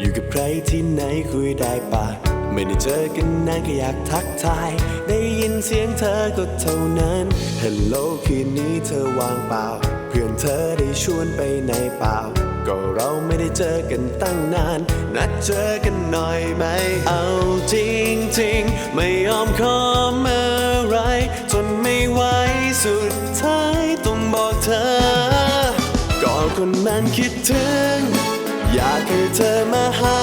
อยู่กับใครที่ไหนคุยได้ปะไม่ได้เจอกันนานก็อยากทักทาย ได้ยินเสียงเธอก็เท่านั้นฮัลโหลคืนนี้เธอวางเปล่า เพื่อนเธอได้ชวนไปไหนเปล่า ก็เราไม่ได้เจอกันตั้งนาน นัดเจอกันหน่อยไหม เอาจริงจริงไม่ยอมขอเมื่อไรจนไม่ไหวสุดท้ายต้องบอกเธอ ก็คนมันคิดถึง อยากให้เธอมาหา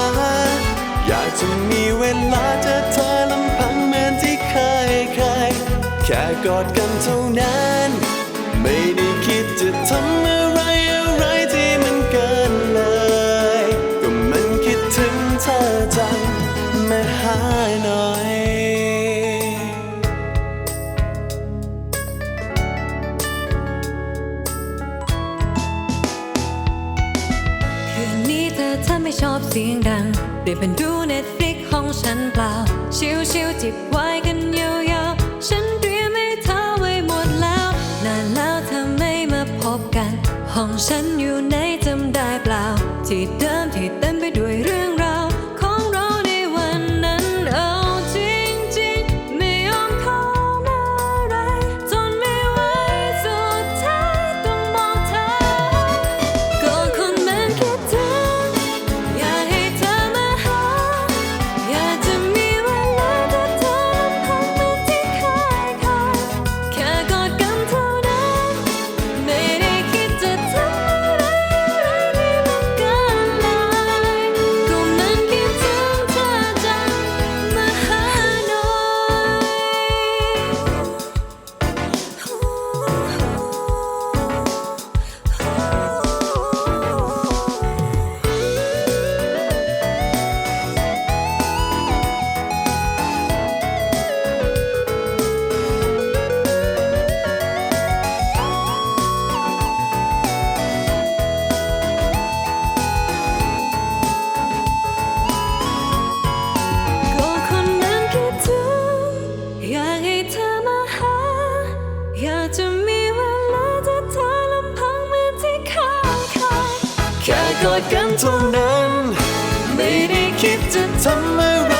อยากจะมีเวลาจะเธอลำพังเหมือนที่เคยเคยแค่กอดกันเท่านั้น ไม่ได้คิดจะทำ ไม่ชอบเสียงดังเดี๋ยวเป็นดูเน็ตฟลิกห้องฉันเปล่า ชิวชิวๆจิบไว้กันยาวๆ ฉันเตรียมให้เธอไว้หมดแล้ว นานแล้วเธอไม่มาพบกัน ห้องฉันอยู่ไหนจำได้เปล่า ที่เดิมที่เต็มไปด้วยเรื่อง กอดกันเท่านั้น ไม่ได้คิดจะทำอะไร